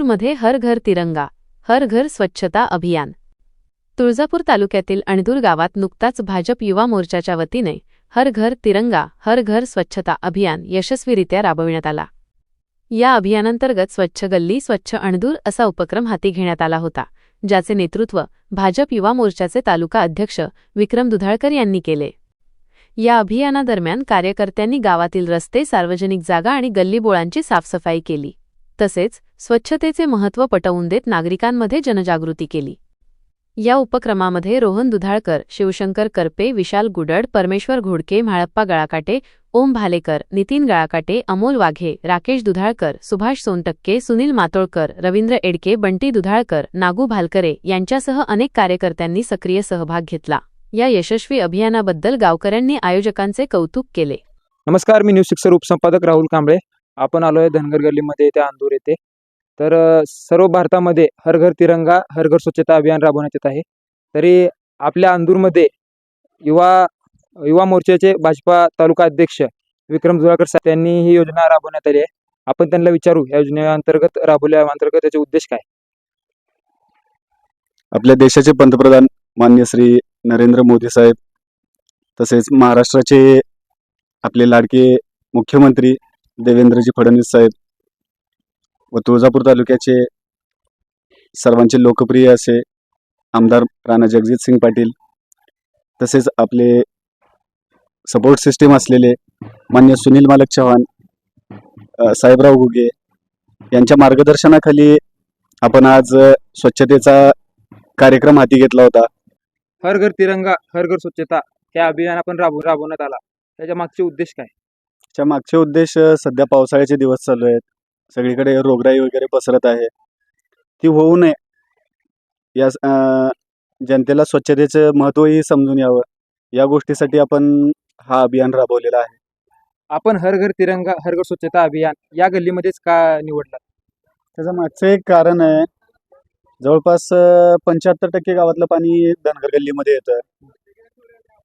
लातूरमध्ये हर घर तिरंगा हर घर स्वच्छता अभियान. तुळजापूर तालुक्यातील अणदूर गावात नुकताच भाजप युवा मोर्चाच्या वतीने हर घर तिरंगा हर घर स्वच्छता अभियान यशस्वीरित्या राबविण्यात आला. या अभियानांतर्गत स्वच्छ गल्ली स्वच्छ अणदूर असा उपक्रम हाती घेण्यात आला होता ज्याचे नेतृत्व भाजप युवा मोर्चाचे तालुका अध्यक्ष विक्रम दुधाळकर यांनी केले. या अभियानादरम्यान कार्यकर्त्यांनी गावातील रस्ते सार्वजनिक जागा आणि गल्लीबोळांची साफसफाई केली. तसेच स्वच्छतेचे महत्त्व पटवून देत नागरिकांमध्ये जनजागृती केली. या उपक्रमामध्ये रोहन दुधाळकर शिवशंकर करपे विशाल गुडड परमेश्वर घोडके म्हाळप्पा गळाकाटे ओम भालेकर नितीन गळाकाटे अमोल वाघे राकेश दुधाळकर सुभाष सोनटक्के सुनील मातोळकर रवींद्र एडके बंटी दुधाळकर नागू भालकरे यांच्यासह अनेक कार्यकर्त्यांनी सक्रिय सहभाग घेतला. या यशस्वी अभियानाबद्दल गावकऱ्यांनी आयोजकांचे कौतुक केले. नमस्कार मी न्यूज सिक्सर उपसंपादक राहुल कांबळे. आपण आलो आहे धनगर गल्लीमध्ये येथे अंदूर येथे. तर सर्व भारतामध्ये हर घर तिरंगा हर घर स्वच्छता अभियान राबवण्यात येत आहे. तरी आपल्या अंदूरमध्ये युवा युवा मोर्चाचे भाजपा तालुका अध्यक्ष विक्रम जुळाकर साहेब यांनी ही योजना राबवण्यात आली आहे. आपण त्यांना विचारू या योजनेअंतर्गत राबवल्या अंतर्गत त्याचे उद्देश काय? आपल्या देशाचे पंतप्रधान मान्य श्री नरेंद्र मोदी साहेब तसेच महाराष्ट्राचे आपले लाडके मुख्यमंत्री देवेंद्रजी फडणवीस साहेब व तुळजापूर तालुक्याचे सर्वांचे लोकप्रिय असे आमदार राणा जगजित सिंग पाटील तसेच आपले सपोर्ट सिस्टीम असलेले मान्य सुनील मालक चव्हाण साहेबराव घुगे यांच्या मार्गदर्शनाखाली आपण आज स्वच्छतेचा कार्यक्रम हाती घेतला होता. हर घर तिरंगा हर घर स्वच्छता त्या अभियान आपण राबव राबवण्यात आला. त्याच्या मागचे उद्देश काय? च्या मागचे उद्देश सध्या पावसाळ्याचे दिवस चालू आहेत. सगळीकडे रोगराई वगैरे पसरत आहे. ती होऊ नये. या जनतेला स्वच्छतेचं महत्त्वही समजून यावं. या गोष्टीसाठी आपण हा अभियान राबवलेला आहे. आपण हर घर तिरंगा हर घर स्वच्छता अभियान या गल्लीमध्येच का निवडला त्याचं मागचं एक कारण आहे. जवळपास पंच्याहत्तर टक्के गावातलं पाणी धनगर गल्लीमध्ये येतं.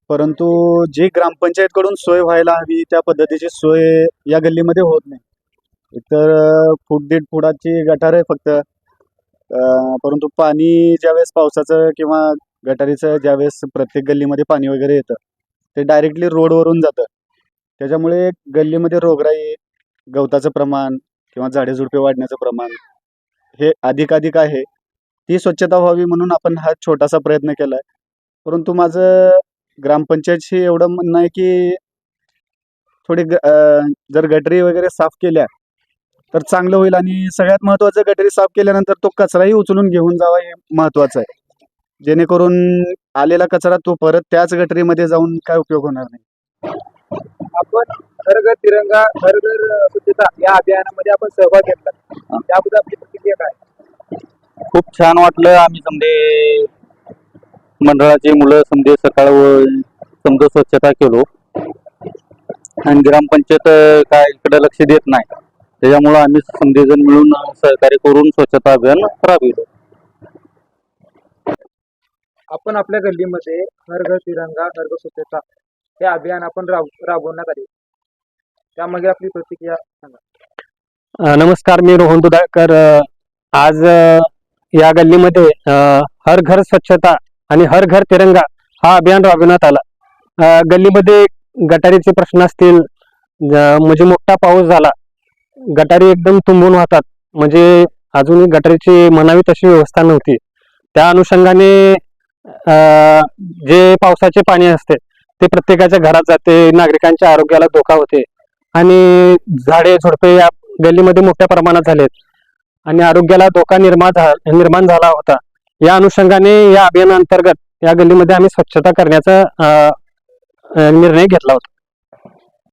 परंतु जी ग्रामपंचायतकडून सोय व्हायला हवी त्या पद्धतीची सोय या गल्लीमध्ये होत नाही. एकतर फूट दीड फुटाची गटार आहे फक्त. परंतु पाणी ज्यावेळेस पावसाचं किंवा गटारीचं ज्यावेळेस प्रत्येक गल्लीमध्ये पाणी वगैरे येतं ते डायरेक्टली रोडवरून जातं. त्याच्यामुळे गल्लीमध्ये रोगराई गवताचं प्रमाण किंवा झाडे झुडपे वाढण्याचं प्रमाण हे अधिकाधिक आहे. ती स्वच्छता व्हावी म्हणून आपण हा छोटासा प्रयत्न केला आहे परंतु माझं ग्रामपंचायतशी एवढं म्हणणं आहे की थोडी जर गटरी वगैरे साफ केल्या तर चांगलं होईल आणि सगळ्यात महत्त्वाचं गटरी साफ केल्यानंतर तो कचराही उचलून घेऊन जावा हे महत्त्वाचं आहे. जेणेकरून आलेला कचरा तो परत त्याच गटरीमध्ये जाऊन काय उपयोग होणार नाही. आपण हर घर तिरंगा हर घर स्वच्छता या अभियानामध्ये आपण सहभाग घेतला. त्याबद्दल आपली प्रतिक्रिया काय? खूप छान वाटलं आम्ही समजे मंडळाचे मुलं समजे सकाळ समजा स्वच्छता केलो. आणि ग्रामपंचायत काय इकडे लक्ष देत नाही. त्याच्यामुळं आम्ही समजेजण मिळून सहकार्य करून स्वच्छता अभियान राबविलं. आपण आपल्या गल्लीमध्ये हर घर तिरंगा हर घर स्वच्छता हे अभियान आपण राब राबवण्यात आले. त्यामागे आपली प्रतिक्रिया सांगा. नमस्कार मी रोहन दुधाळकर. अ, आज या गल्लीमध्ये हर घर स्वच्छता आणि हर घर तिरंगा हा अभियान राबविण्यात आला. गल्लीमध्ये गटारीचे प्रश्न असतील म्हणजे मोठा पाऊस झाला गटारी एकदम तुंबून वाहतात म्हणजे अजूनही गटारीची म्हणावी तशी व्यवस्था नव्हती. त्या अनुषंगाने जे पावसाचे पाणी असते ते प्रत्येकाच्या घरात जाते नागरिकांच्या आरोग्याला धोका होते. आणि झाडे झुडपे या गल्लीमध्ये मोठ्या प्रमाणात झालेत. आणि आरोग्याला धोका निर्माण निर्माण झाला होता. या अनुषंगाने या अभियानाअंतर्गत या गल्लीमध्ये आम्ही स्वच्छता करण्याचा निर्णय घेतला होता.